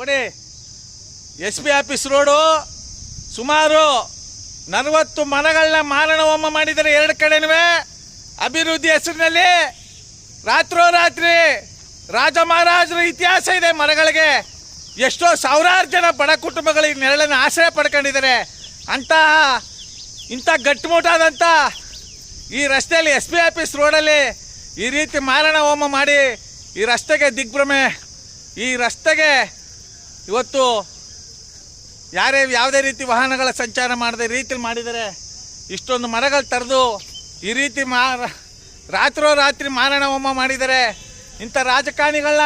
ನೋಡಿ S P office road ಸುಮಾರು ನಲವತ್ತು ಮರಗಳನ್ನ ಮಾರಣ ಹೋಮ ಮಾಡಿದರೆ ಎರಡು ಕಡೆನೂ. ಅಭಿವೃದ್ಧಿ ಹೆಸರಿನಲ್ಲಿ ರಾತ್ರೋರಾತ್ರಿ ರಾಜ ಮಹಾರಾಜರ ಇತಿಹಾಸ ಇದೆ ಮರಗಳಿಗೆ. ಎಷ್ಟೋ ಸಾವಿರಾರು ಜನ ಬಡ ಕುಟುಂಬಗಳು ಈ ನೆರಳನ್ನು ಆಶ್ರಯ ಪಡ್ಕೊಂಡಿದ್ದಾರೆ. ಅಂತ ಇಂಥ ಗಟ್ಟಿಮುಟ್ಟಾದಂಥ ಈ ರಸ್ತೆಯಲ್ಲಿ ಎಸ್ ಪಿ ಆಫೀಸ್ ರೋಡಲ್ಲಿ ಈ ರೀತಿ ಮಾರಣ ಹೋಮ ಮಾಡಿ ಈ ರಸ್ತೆಗೆ ದಿಗ್ಭ್ರಮೆ, ಈ ರಸ್ತೆಗೆ ಇವತ್ತು ಯಾರೇ ಯಾವುದೇ ರೀತಿ ವಾಹನಗಳ ಸಂಚಾರ ಮಾಡದೆ ರೀತಿಲಿ ಮಾಡಿದರೆ ಇಷ್ಟೊಂದು ಮರಗಳು ತರೆದು ಈ ರೀತಿ ಮಾ ರಾತ್ರೋ ರಾತ್ರಿ ಮಾರಣ ಹೋಮ ಮಾಡಿದರೆ ಇಂಥ ರಾಜಕಾರಣಿಗಳನ್ನ,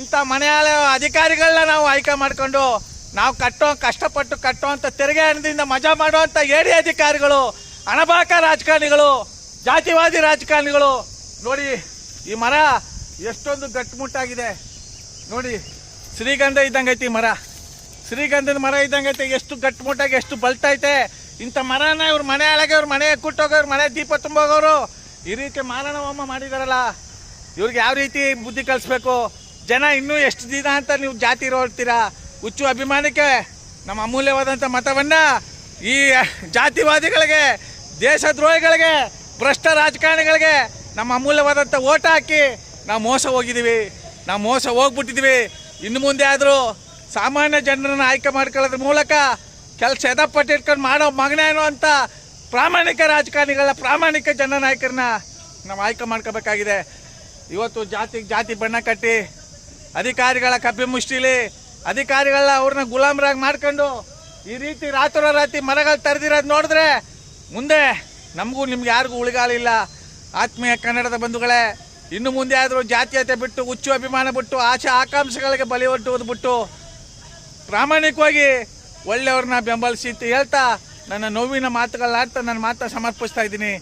ಇಂಥ ಮನೆಯಾಳ ಅಧಿಕಾರಿಗಳನ್ನ ನಾವು ಆಯ್ಕೆ ಮಾಡಿಕೊಂಡು ನಾವು ಕಟ್ಟೋ, ಕಷ್ಟಪಟ್ಟು ಕಟ್ಟೋ ಅಂಥ ತೆರಿಗೆ ಹಣದಿಂದ ಮಜಾ ಮಾಡುವಂಥ ಏಡಿ ಅಧಿಕಾರಿಗಳು, ಹಣಬಾಕ ರಾಜಕಾರಣಿಗಳು, ಜಾತಿವಾದಿ ರಾಜಕಾರಣಿಗಳು, ನೋಡಿ ಈ ಮರ ಎಷ್ಟೊಂದು ಗಟ್ಟುಮುಟ್ಟಾಗಿದೆ ನೋಡಿ ಶ್ರೀಗಂಧ ಇದ್ದಂಗೆ ಐತಿ ಮರ. ಶ್ರೀಗಂಧದ ಮರ ಇದ್ದಂಗೆ ಐತೆ. ಎಷ್ಟು ಗಟ್ಟುಮುಟ್ಟಾಗಿ ಎಷ್ಟು ಬಲ್ತೈತೆ. ಇಂಥ ಮರನ ಇವ್ರ ಮನೆ ಒಳಗೆ ಇವ್ರ ಮನೆ ಕುಟ್ಟೋಗೋರು ಮನೆ ದೀಪ ತುಂಬೋಗೋರು ಈ ರೀತಿ ಮಾರಣ ಹೋಮ ಮಾಡಿದಾರಲ್ಲ. ಇವ್ರಿಗೆ ಯಾವ ರೀತಿ ಬುದ್ಧಿ ಕಲಿಸ್ಬೇಕು? ಜನ ಇನ್ನೂ ಎಷ್ಟು ದಿನ ಅಂತ ನೀವು ಜಾತಿ ನೋಡ್ತೀರಾ? ಹುಚ್ಚು ಅಭಿಮಾನಕ್ಕೆ ನಮ್ಮ ಅಮೂಲ್ಯವಾದಂಥ ಮತವನ್ನು ಈ ಜಾತಿವಾದಿಗಳಿಗೆ, ದೇಶದ್ರೋಹಿಗಳಿಗೆ, ಭ್ರಷ್ಟ ರಾಜಕಾರಣಿಗಳಿಗೆ ನಮ್ಮ ಅಮೂಲ್ಯವಾದಂಥ ಓಟ ಹಾಕಿ ನಾವು ಮೋಸ ಹೋಗಿದ್ದೀವಿ. ನಾವು ಮೋಸ ಹೋಗ್ಬಿಟ್ಟಿದ್ದೀವಿ. ಇನ್ನು ಮುಂದೆ ಆದರೂ ಸಾಮಾನ್ಯ ಜನರನ್ನು ಆಯ್ಕೆ ಮಾಡ್ಕೊಳ್ಳೋದ್ರ ಮೂಲಕ ಕೆಲಸ ಎದಪಟ್ಟು ಇಟ್ಕೊಂಡು ಮಾಡೋ ಮಗನೇನು ಅಂತ ಪ್ರಾಮಾಣಿಕ ರಾಜಕಾರಣಿಗಳ ಪ್ರಾಮಾಣಿಕ ಜನ ನಾಯಕರನ್ನ ನಾವು ಆಯ್ಕೆ ಮಾಡ್ಕೋಬೇಕಾಗಿದೆ. ಇವತ್ತು ಜಾತಿಗೆ ಜಾತಿ ಬಣ್ಣ ಕಟ್ಟಿ, ಅಧಿಕಾರಿಗಳ ಕಬ್ಬಿ ಮುಷ್ಟಿಲಿ, ಅಧಿಕಾರಿಗಳನ್ನ ಅವ್ರನ್ನ ಗುಲಾಮರಾಗಿ ಮಾಡ್ಕೊಂಡು ಈ ರೀತಿ ರಾತ್ರೋರಾತ್ರಿ ಮರಗಳು ತರೆದಿರೋದು ನೋಡಿದ್ರೆ ಮುಂದೆ ನಮಗೂ ನಿಮ್ಗೆ ಯಾರಿಗೂ ಉಳಿಗಾಲಿಲ್ಲ ಆತ್ಮೀಯ ಕನ್ನಡದ ಬಂಧುಗಳೇ ಇನ್ನು ಮುಂದೆ ಆದರೂ ಜಾತೀಯತೆ ಬಿಟ್ಟು, ಹುಚ್ಚು ಅಭಿಮಾನ ಬಿಟ್ಟು, ಆಶೆ ಆಕಾಂಕ್ಷೆಗಳಿಗೆ ಬಲಿ ಒಟ್ಟುವುದು ಬಿಟ್ಟು ಪ್ರಾಮಾಣಿಕವಾಗಿ ಒಳ್ಳೆಯವ್ರನ್ನ ಬೆಂಬಲಿಸಿ ಅಂತ ಹೇಳ್ತಾ ನನ್ನ ನೋವಿನ ಮಾತುಗಳನ್ನಾಡ್ತಾ ನನ್ನ ಮಾತನ್ನ ಸಮರ್ಪಿಸ್ತಾ ಇದ್ದೀನಿ.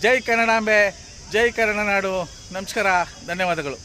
ಜೈ ಕನ್ನಡಾಂಬೆ, ಜೈ ಕನ್ನಡ ನಾಡು. ನಮಸ್ಕಾರ, ಧನ್ಯವಾದಗಳು.